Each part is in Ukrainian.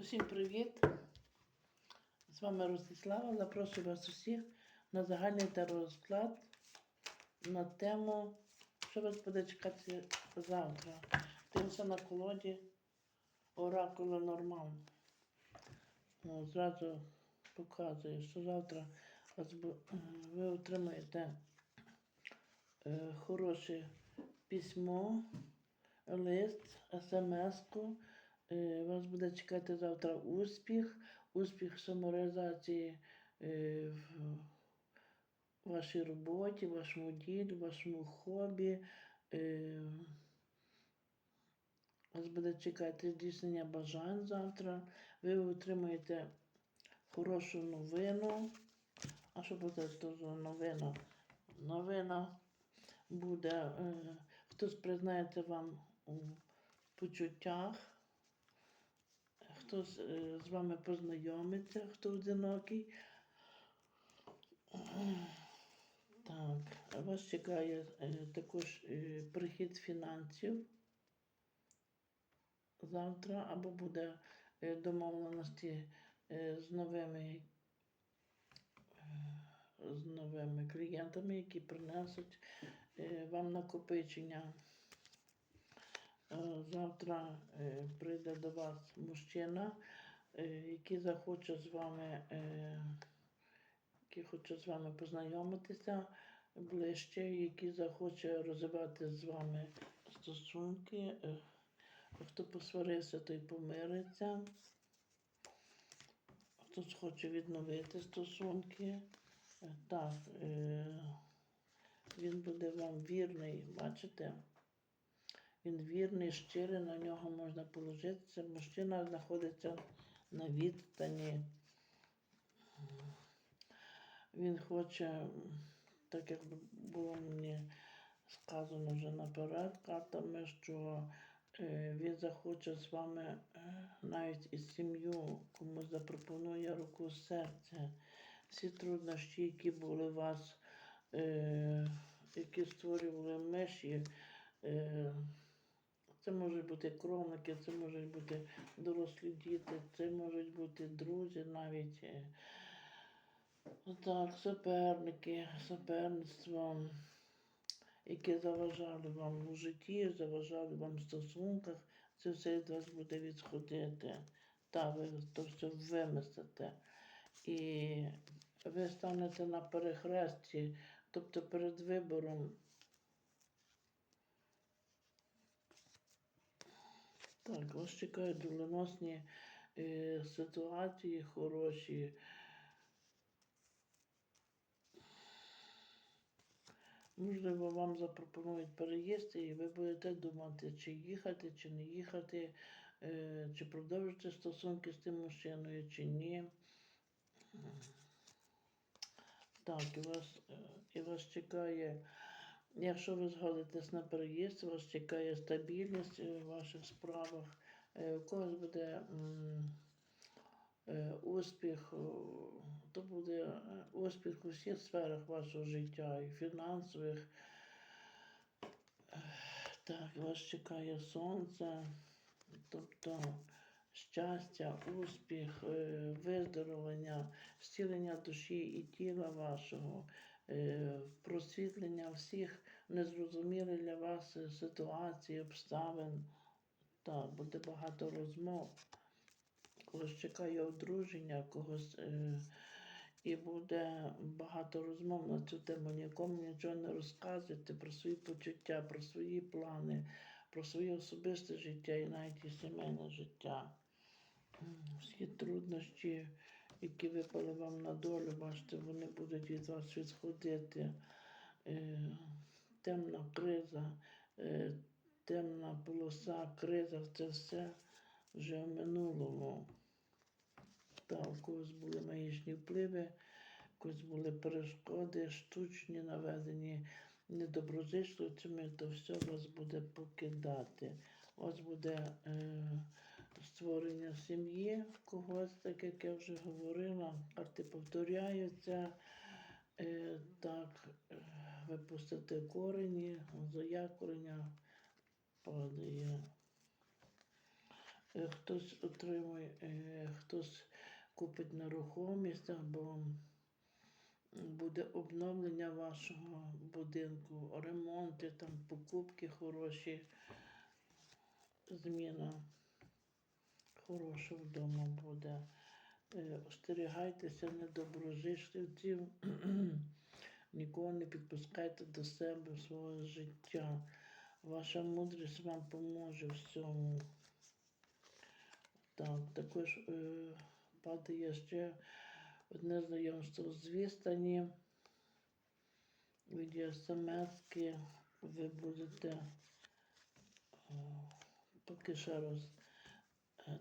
Усім привіт! З вами Ростислава. Запрошую вас усіх на загальний теророзклад на тему, що вас буде чекати завтра. Дивимося на колоді Оракула Нормал. О, Зразу показую, що завтра ви отримаєте е, хороше письмо, лист, смс-ку. Е, Вас буде чекати завтра успіх, успіх самореалізації е, в вашій роботі, вашому ділі, вашому хобі. Е, Вас буде чекати здійснення бажань завтра. Ви отримаєте хорошу новину. А що буде за новина? Новина буде, хтось признається вам у почуттях. Хтось е, з вами познайомиться, хто одинокий. Так, вас чекає е, також е, прихід фінансів завтра, або буде домовленості з новими, з новими клієнтами, які принесуть вам накопичення. Е, Завтра е, прийде до вас мужчина, е, який захоче з вами, який хоче з вами познайомитися ближче, який захоче розвивати з вами стосунки. Хто посварився, той помириться. Хтось хоче відновити стосунки. Так, він буде вам вірний, бачите? Він вірний, щирий, на нього можна положитися. Мужчина знаходиться на відстані. Він хоче, так як було мені сказано вже наперед картами, що е, він захоче з вами е, навіть із сім'ю, комусь запропонує руку серця. Всі труднощі, які були у вас, е, які створювали межі. Це можуть бути кровники, це можуть бути дорослі діти, це можуть бути друзі навіть. е, Так, суперники, суперництво, які заважали вам у житті, заважали вам в стосунках, це все від вас буде відходити. Та ви то все вимістите. І ви станете на перехресті, тобто перед вибором. Вас чекають доленосні е, ситуації хороші. Можливо, вам запропонують переїзд, і ви будете думати, чи їхати, чи не їхати, е, чи продовжити стосунки з тим мужчиною, чи ні. Так, і вас, е, і вас чекає, якщо ви згодитесь на переїзд, вас чекає стабільність в ваших справах. Е, У когось буде е, успіх, то буде е, успіх у всіх сферах вашого життя, і фінансових. Е, Так, вас чекає сонце, тобто щастя, успіх, е, виздоровлення, зцілення душі і тіла вашого, е, просвітлення всіх незрозумілих для вас е, ситуацій, обставин. Так, буде багато розмов. Когось чекає одруження, когось е, і буде багато розмов на цю тему. Нікому нічого не розказуйте про свої почуття, про свої плани, про своє особисте життя і навіть і сімейне життя. Всі труднощі, які випали вам на долю, бачите, вони будуть від вас відходити. Е, темна криза, е, темна полоса, криза, це все вже в минулому. Та у когось були магічні впливи, у когось були перешкоди, штучні наведені недоброзичливцями, то все вас буде покидати. Вас буде е, створення сім'ї в когось, так як я вже говорила, карти повторяються. Е, так, е, випустити корені, заякорення падає. Е, Хтось отримує е, хтось купить нерухомість або буде обновлення вашого будинку, ремонти, там, покупки хороші, зміна хороша вдома буде. Е, Остерігайтеся недоброжичливців, нікого не підпускайте до себе своє життя. Ваша мудрість вам поможе в цьому. Так, також е, падає ще одне знайомство з відстані. Від смс-ки ви будете е, поки ще раз.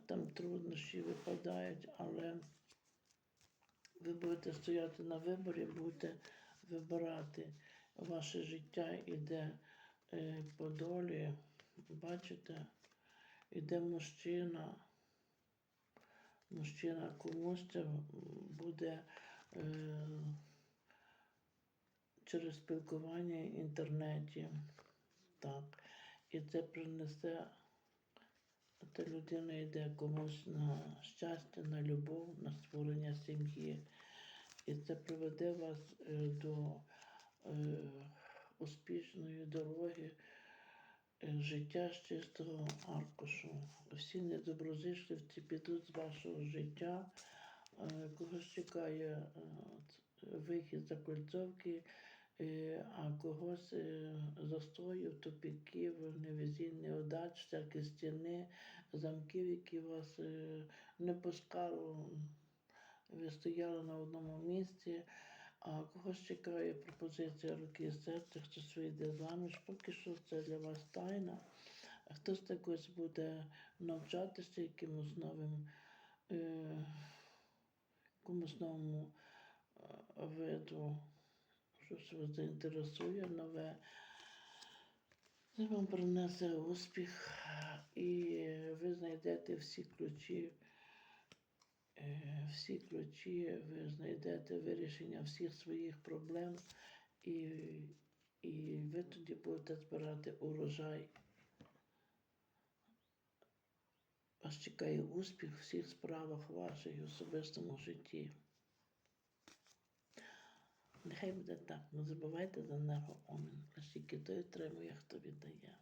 Там труднощі випадають, але ви будете стояти на виборі, будете вибирати. Ваше життя іде по долі. Бачите, іде мужчина. Мужчина комусь буде е, через спілкування в інтернеті. Так. І це принесе, та людина йде комусь на щастя, на любов, на створення сім'ї. І це приведе вас е, до е, успішної дороги е, життя з чистого аркушу. Всі недоброзичливці підуть з вашого життя. Е, Когось чекає е, вихід за кольцовки, а когось застоїв, тупіків, невезінь, неудач, всякі стіни, замків, які вас не пускали. Ви стояли на одному місці, а когось чекає пропозиція руки і серця, хтось вийде заміж. Поки що це для вас тайна. Хтось також буде навчатися якимось новим, е, якомусь новому е, виду, щось вас заінтересує нове. Це вам принесе успіх, і ви знайдете всі ключі. Е, Всі ключі, ви знайдете вирішення всіх своїх проблем, і, і ви тоді будете збирати урожай. Вас чекає успіх в всіх справах ваших і особистому житті. Нехай буде так. Не забувайте за енергоомін. Лише тільки той отримує, хто віддає.